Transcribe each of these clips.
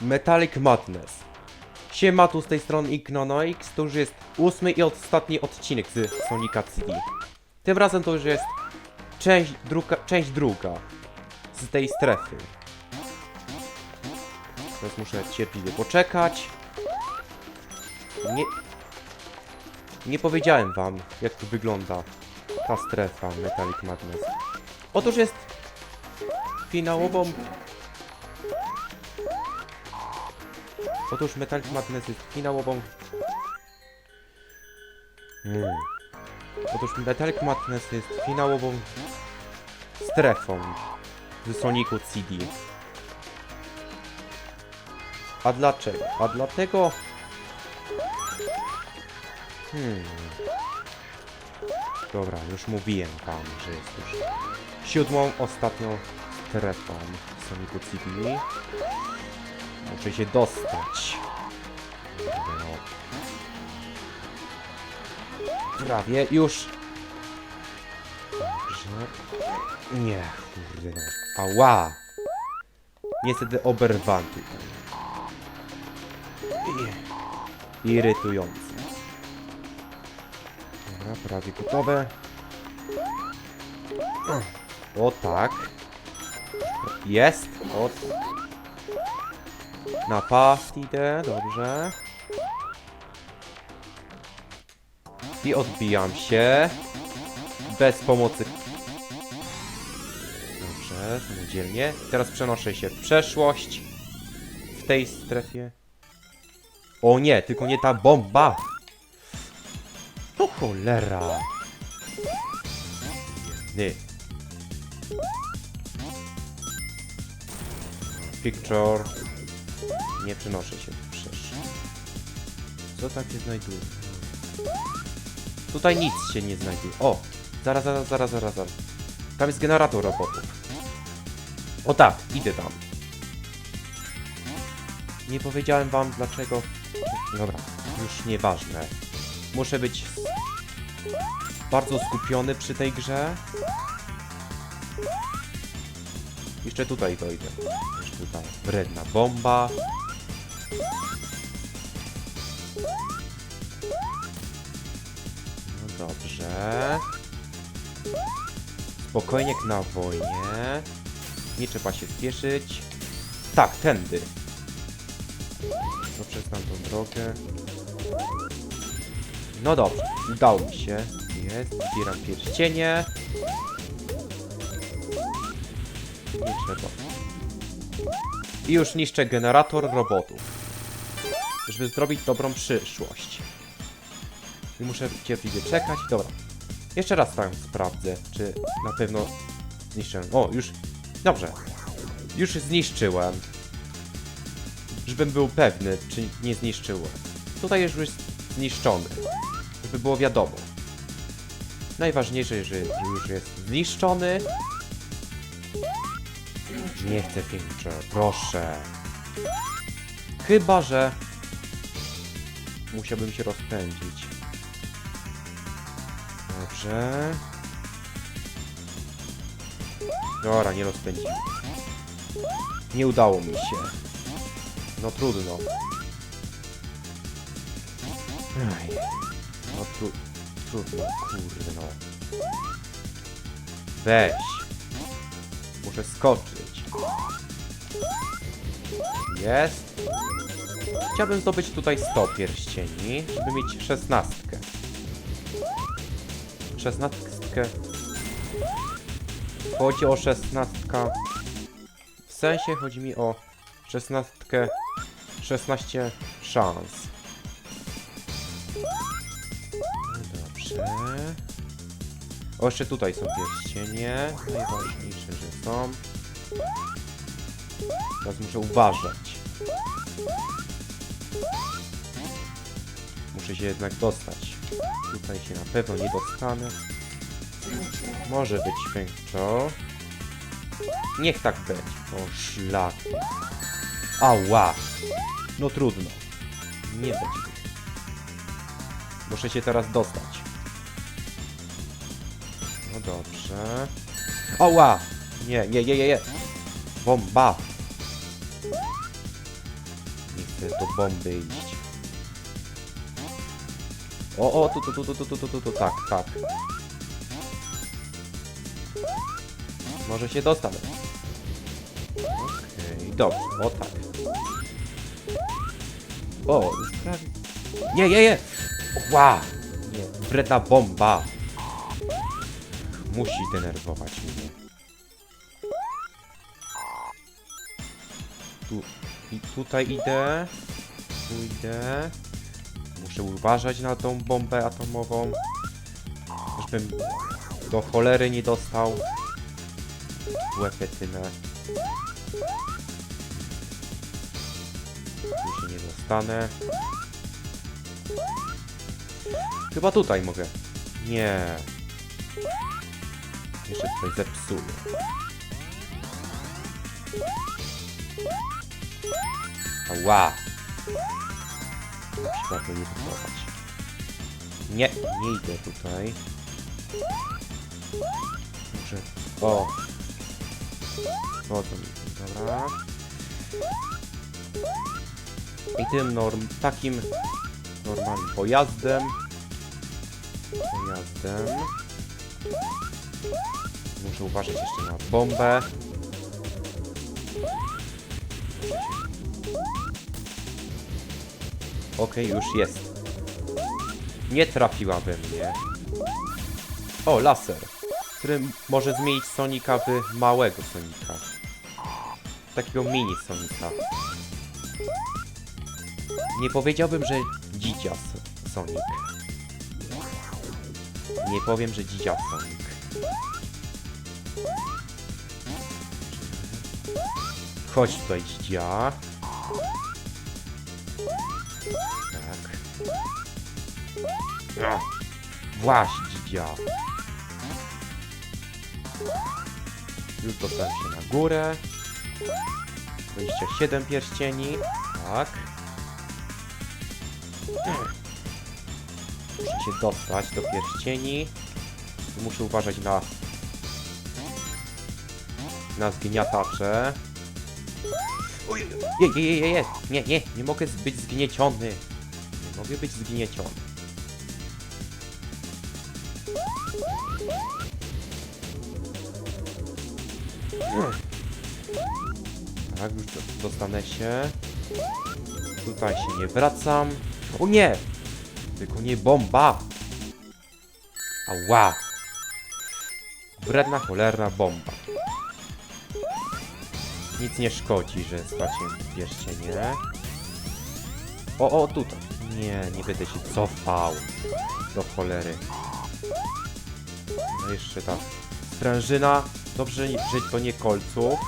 Metallic Madness. Siema, tu z tej strony Ignonoix, to już jest ósmy i ostatni odcinek z Sonika CD. Tym razem to już jest część druga, część druga z tej strefy. Teraz muszę cierpliwie poczekać. Nie, nie powiedziałem wam, jak tu wygląda ta strefa Metallic Madness. Otóż jest finałową Otóż Metallic Madness jest finałową... Hmm. Otóż Metallic Madness jest finałową strefą w Sonicu CD. A dlaczego? A dlatego... Hmm... Dobra, już mówiłem wam, że jest już siódmą, ostatnią strefą Sonicu CD. Muszę się dostać. Prawie już. Dobrze. Nie, kurde no. Ała! Niestety oberwan tutaj. I- Irytujące. Dobra, prawie gotowe. O tak. Jest. O na past idę, dobrze. I odbijam się. Bez pomocy. Dobrze, samodzielnie. Teraz przenoszę się w przeszłość. W tej strefie. O nie, tylko nie ta bomba. To cholera. Nie. Picture. Nie przenoszę się przeszłość. Co tam się znajduje? Tutaj nic się nie znajduje. O! Zaraz, zaraz, zaraz, zaraz, zaraz. Tam jest generator robotów. O tak, idę tam. Nie powiedziałem wam dlaczego. Dobra, już nieważne. Muszę być bardzo skupiony przy tej grze. Jeszcze tutaj dojdę. Jeszcze tutaj wredna bomba. No dobrze. Spokojnie jak na wojnie. Nie trzeba się spieszyć. Tak, tędy. No przez tamtą drogę. No dobrze, udało mi się. Jest, zbieram pierścienie. I już niszczę generator robotów. Żeby zrobić dobrą przyszłość. I muszę cierpliwie czekać. Dobra. Jeszcze raz tam sprawdzę, czy na pewno zniszczyłem. O, już. Dobrze. Już zniszczyłem. Żebym był pewny, czy nie zniszczyłem. Tutaj już jest zniszczony. Żeby było wiadomo. Najważniejsze, że już jest zniszczony. Nie chcę pięknie, proszę. Chyba, że musiałbym się rozpędzić. Dobrze. Dobra, nie rozpędziłem. Nie udało mi się. No trudno. Aj. No tru trudno, kurde no. Weź. Muszę skoczyć. Jest. Chciałbym zdobyć tutaj 100 pierścieni, żeby mieć 16. 16. Chodzi o 16. W sensie chodzi mi o 16. 16 szans. Dobrze. O, jeszcze tutaj są pierścienie. Najważniejsze, że są. Teraz muszę uważać. Muszę się jednak dostać. Tutaj się na pewno nie dostanę. Może być pęczo. Niech tak będzie. O szlak. Ała. No trudno. Nie będzie. Muszę się teraz dostać. No dobrze. Ała! Nie, nie, nie, nie, nie. Bomba. chcę do bomby iść. O, o, tu, tu, tu, tu, tu, tu, tu, tu, tu, tak, tak. Może się dostanę. Okej, dobrze, o tak. O, już prawie... Nie, nie, nie! Ła! Nie, wredna bomba! Musi denerwować mnie. I tutaj idę. Tu idę. Muszę uważać na tą bombę atomową. Żebym do cholery nie dostał. Łepetynę. Tu się nie dostanę. Chyba tutaj mogę. Nie. Jeszcze coś zepsuję. Ała! To nie próbować. Nie, nie idę tutaj. Muszę... O! O, to dobra. I tym norm... takim normalnym pojazdem. Pojazdem. Muszę uważać jeszcze na bombę. Okej, już jest. Nie trafiła we mnie. O, laser. Który może zmienić Sonika w małego Sonika. Takiego mini Sonika. Nie powiedziałbym, że dzidzia S- Sonic. Nie powiem, że dzidzia Sonic. Chodź tutaj, dzidzia. Właśnie, dzidzia. Już dostałem się na górę. 27 pierścieni. Tak. Muszę się dostać do pierścieni. Muszę uważać na na zgniatacze. Oj, je, je, je, je. Nie, nie, nie mogę być zgnieciony. Nie mogę być zgnieciony. Tak, już do- dostanę się. Tutaj się nie wracam. O nie! Tylko nie bomba! Ała! Wredna, cholerna bomba. Nic nie szkodzi, że straciłem pierścienie. O, o, tutaj. Nie, nie będę się cofał. Do cholery. Jeszcze ta sprężyna. Dobrze, że to nie kolców.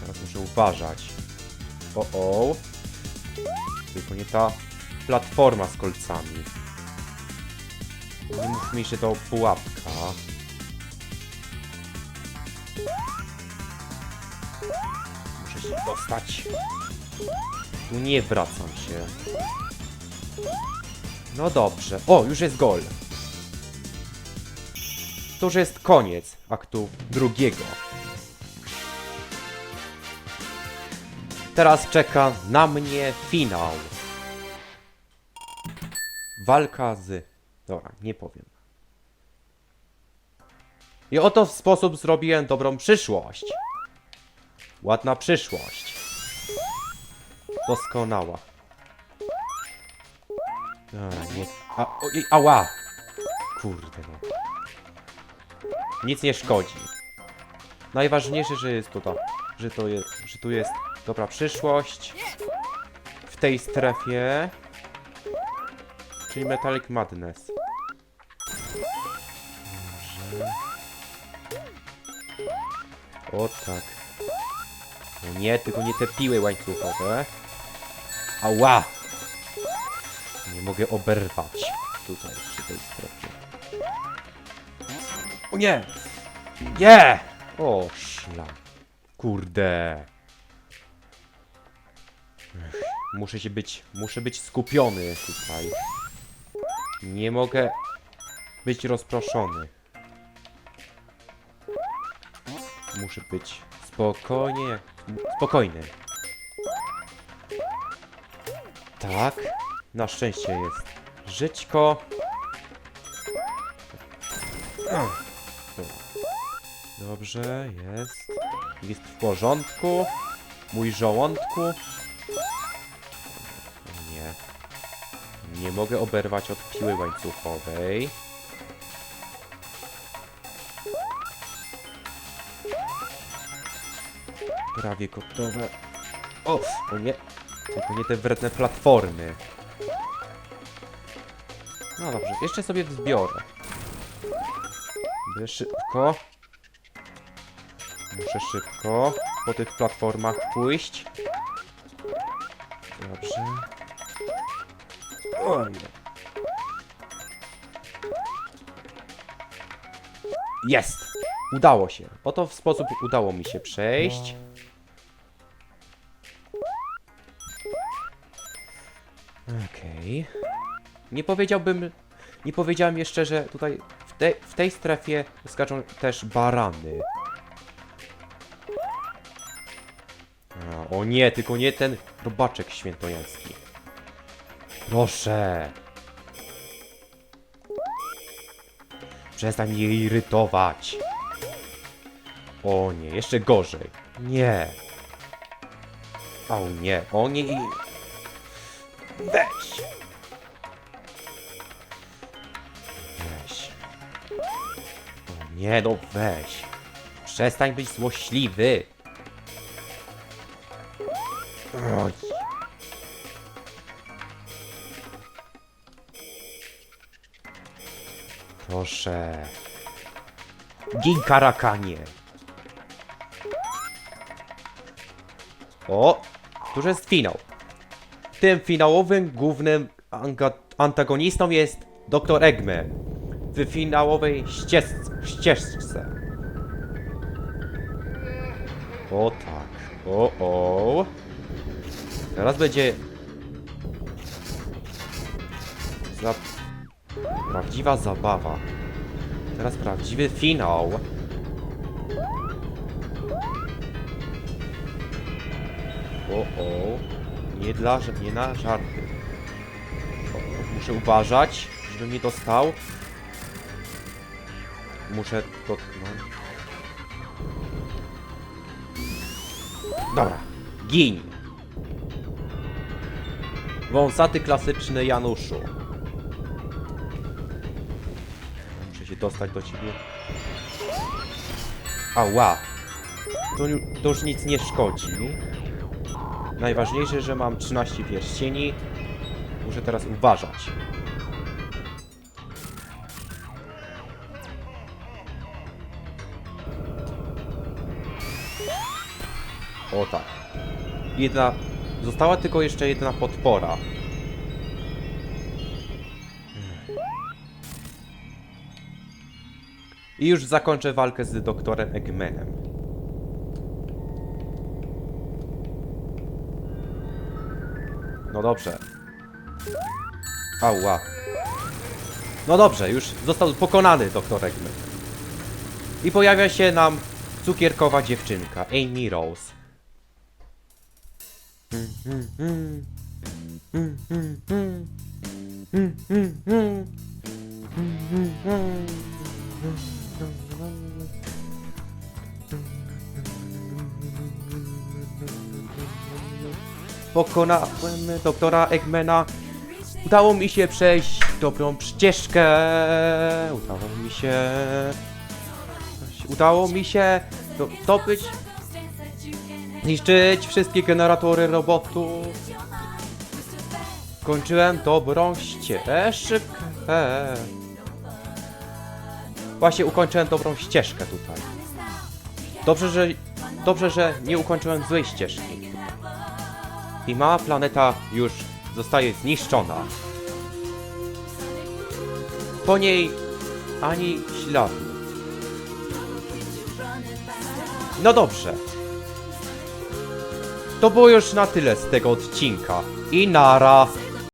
Teraz muszę uważać. O, o. Tylko nie ta platforma z kolcami. Nie mów mi, że to pułapka. Muszę się dostać. Tu nie wracam się. No dobrze. O, już jest gol. To już jest koniec aktu drugiego. Teraz czeka na mnie finał. Walka z... Dobra, nie powiem. I oto w sposób zrobiłem dobrą przyszłość. Ładna przyszłość. Doskonała. Dobra, nie... A, ojej, ała! Kurde no. Nic nie szkodzi. Najważniejsze, że jest to że to jest, że tu jest dobra przyszłość. W tej strefie. Czyli Metallic Madness. O tak. No nie, tylko nie te piły łańcuchowe. Ała! Nie mogę oberwać tutaj O nie! Nie! O szlak. Kurde. Muszę się być, muszę być skupiony tutaj. Nie mogę być rozproszony. Muszę być spokojnie, spokojny. Tak. Na szczęście jest żyćko. Dobrze, jest. Jest w porządku. Mój żołądku. Nie. Nie mogę oberwać od piły łańcuchowej. Prawie gotowe. O, o nie. Tylko nie te wredne platformy. No dobrze, jeszcze sobie wzbiorę. By szybko. Muszę szybko po tych platformach pójść. Dobrze. O. Jest! Udało się. Oto w sposób udało mi się przejść. Okej. Nie powiedziałbym... Nie powiedziałem jeszcze, że tutaj w, te, w tej strefie skaczą też barany. O nie, tylko nie ten robaczek świętojański. Proszę. Przestań mnie irytować. O nie, jeszcze gorzej. Nie. O nie, o nie. i- Weź. Weź. O nie, no weź. Przestań być złośliwy. Oj. Proszę. Gin. O, tu jest finał. Tym finałowym głównym antagonistą jest Dr. Eggman. W finałowej ścież- ścieżce. O tak. O o. Teraz będzie... Za... Prawdziwa zabawa. Teraz prawdziwy finał. O, o. Nie dla, nie na żarty. O, muszę uważać, żebym nie dostał. Muszę dotknąć. Dobra. Gin. Wąsaty klasyczny Januszu. Muszę się dostać do ciebie. Ała. To, to już nic nie szkodzi. Najważniejsze, że mam 13 pierścieni. Muszę teraz uważać. O tak. Jedna... Została tylko jeszcze jedna podpora. I już zakończę walkę z doktorem Eggmanem. No dobrze. Ała. No dobrze, już został pokonany doktor Eggman. I pojawia się nam cukierkowa dziewczynka, Amy Rose. Pokonałem doktora Eggmana. Udało mi się przejść dobrą ścieżkę. Udało mi się. Udało mi się do- zdobyć. Zniszczyć wszystkie generatory robotów. Kończyłem dobrą ścieżkę. Właśnie ukończyłem dobrą ścieżkę tutaj. Dobrze, że, dobrze, że nie ukończyłem złej ścieżki. I mała planeta już zostaje zniszczona. Po niej ani śladu. No dobrze. To było już na tyle z tego odcinka. I nara.